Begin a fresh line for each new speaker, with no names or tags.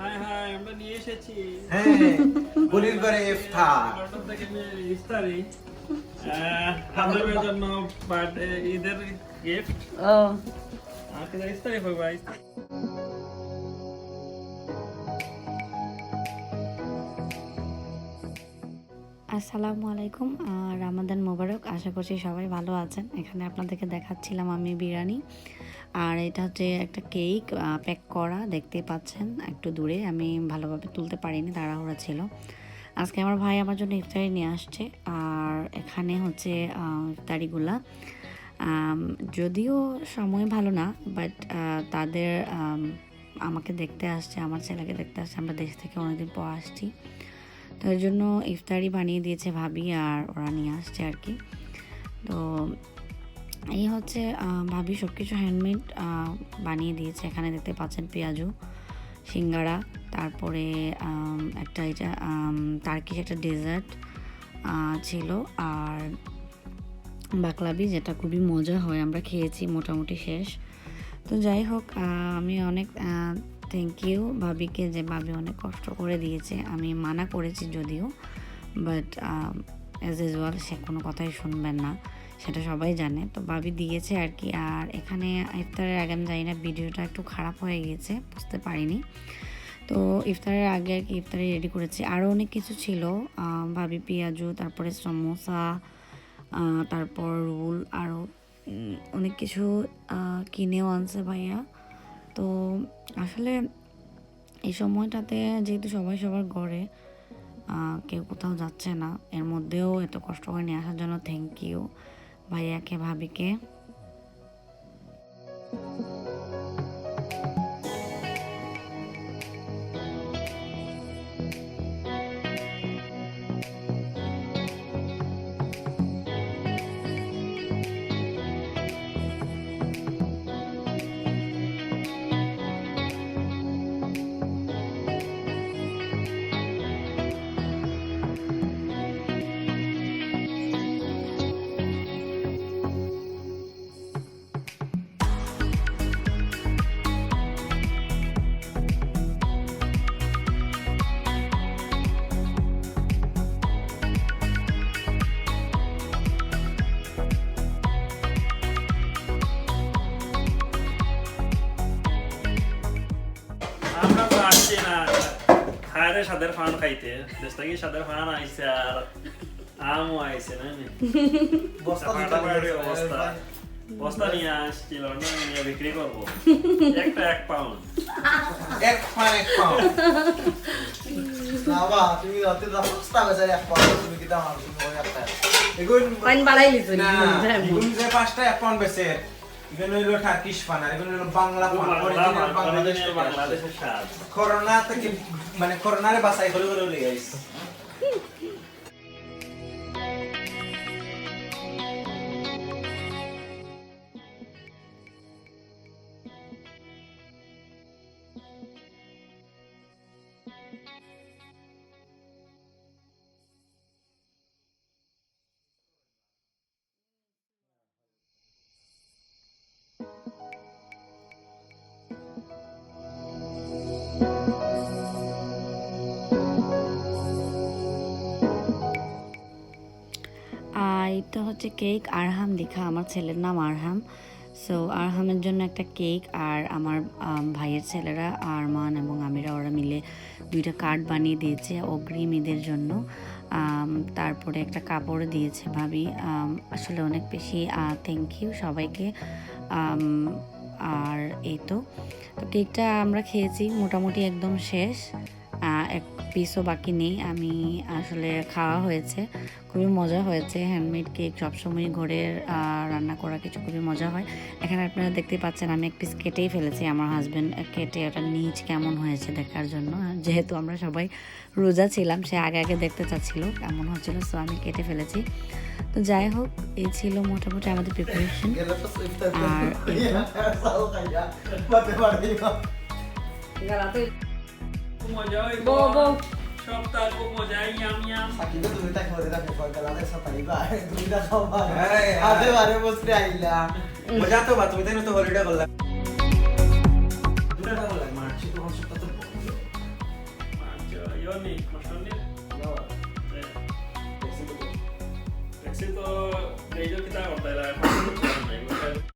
High high আমরা নিয়ে এসেছি।
হ্যাঁ গলির ঘরে ইফতার।
থেকে ইফতারি। হাজারের জন্য বার্থডে ঈদের গিফট
ও।
আমাকে ইফতারি হবে ভাই
আসসালামু আলাইকুম আর রামাদান মোবারক। আশা করছি সবাই ভালো আছেন। এখানে আপনাদেরকে দেখাচ্ছিলাম আমি বিরিয়ানি আর এটা হচ্ছে একটা কেক প্যাক করা দেখতে পাচ্ছেন, একটু দূরে, আমি ভালোভাবে তুলতে পারিনি, তাড়াহুড়া ছিল। আজকে আমার ভাই আমার জন্য ইফতারি নিয়ে আসছে, আর এখানে হচ্ছে ইফতারিগুলা। যদিও সময় ভালো না বাট তাদের আমাকে দেখতে আসছে, আমার ছেলেকে দেখতে আসছে, আমরা দেশ থেকে অনেকদিন পর আসছি। তো এর জন্য ইফতারি বানিয়ে দিয়েছে ভাবি আর ওরা নিয়ে আসছে আর কি। তো এই হচ্ছে ভাবি সব কিছু হ্যান্ডমেড বানিয়ে দিয়েছে। এখানে দেখতে পাচ্ছেন পেঁয়াজু, সিঙ্গারা, তারপরে একটা এটা তার্কিশ একটা ডেজার্ট ছিল। আর বাকলাবি যেটা খুবই মজা হয়। আমরা খেয়েছি মোটামুটি শেষ। তো যাই হোক আমি অনেক থ্যাংক ইউ ভাবিকে যে ভাবি অনেক কষ্ট করে দিয়েছে। আমি মানা করেছি যদিও বাট অ্যাজ ইউজুয়াল সে কোনো কথাই শুনবেন না। সেটা সবাই জানে। তো ভাবি দিয়েছে আর কি আর এখানে ইফতারের আগে আমি জানি না, ভিডিওটা একটু খারাপ হয়ে গিয়েছে, বুঝতে পারিনি। তো ইফতারের আগে আর কি ইফতারি রেডি করেছি। আরও অনেক কিছু ছিল। ভাবি পেঁয়াজু, তারপরে সমোসা তারপর রোল আরও অনেক কিছু কিনেও আনছে ভাইয়া। তো আসলে এই সময়টাতে যেহেতু সবাই সবার ঘরে কেউ কোথাও যাচ্ছে না, এর মধ্যেও এত কষ্ট করে নিয়ে আসার জন্য থ্যাংক ইউ ভাইয়াকে ভাবিকে
খায়রে সাদের ফান খাইতে। দেশ থেকে সাদের ফান আইছে আর আমও আইছে না নি? ফাটাফাটি অবস্থা বস্তা। নিয়ে আসছি লন্ডন নিয়ে বিক্রি করব। একটা এক পাউন্ড।
এক পান এক পাউন্ড।
বাবা তুমি রাতে দা পাঁচটা বাজে এক পাউন্ড তুমি কি দাম তুমি ওই একটা এগুন
পাইন বাড়াই লিছো
না এগুন যে পাঁচটা এক পাউন্ড বেচে এগুলো হইল টার্কিশ পান আর এগুলো হইল বাংলা পান অরিজিনাল
বাংলাদেশের
করোনা থেকে মানে করোনারে বাঁচাই করে করে লিয়ে
আর এটা হচ্ছে কেক আরহাম দেখা আমার ছেলের নাম আরহাম। সো আরহামের জন্য একটা কেক আর আমার ভাইয়ের ছেলেরা, আরমান এবং আমিরা, ওরা মিলে দুইটা কার্ড বানিয়ে দিয়েছে অগ্রিম ঈদের জন্য। তারপরে একটা কাপড় দিয়েছে ভাবি। আসলে অনেক বেশি থ্যাংক ইউ সবাইকে। আর এই তো। তো কেকটা আমরা খেয়েছি মোটামুটি একদম শেষ। এক পিসও বাকি নেই। আমি আসলে খাওয়া হয়েছে। খুবই মজা হয়েছে। হ্যান্ডমেড কেক সবসময় ঘরের আহ, রান্না করা কিছু খুবই মজা হয়। এখানে আপনারা দেখতে পাচ্ছেন আমি এক পিস কেটেই ফেলেছি আমার হাজব্যান্ড কেটে ওটা নিচ কেমন হয়েছে দেখার জন্য। যেহেতু আমরা সবাই রোজা ছিলাম সে আগে আগে দেখতে চাচ্ছিল কেমন হচ্ছিল সো আমি কেটে ফেলেছি। তো যাই হোক এই ছিল মোটামুটি আমাদের প্রিপারেশন আর
মজা হয়
বউ বউ।
সবটা খুব মজা ইয়াম ইয়াম
সাকিব তুমি তাকে মজা রাখো কলকাতাতে সাপারি বা তুমি তা
খাবা
আজে বারে বসতে আইলা।
মজা তো বা তুমি তাই তো হলিডে করলা। দুটা করলা মার্চ
তো হচ্ছে কত মার্চ ইয়নি মাসনে এক্সিট তো রেজো কিতা করতে লাগে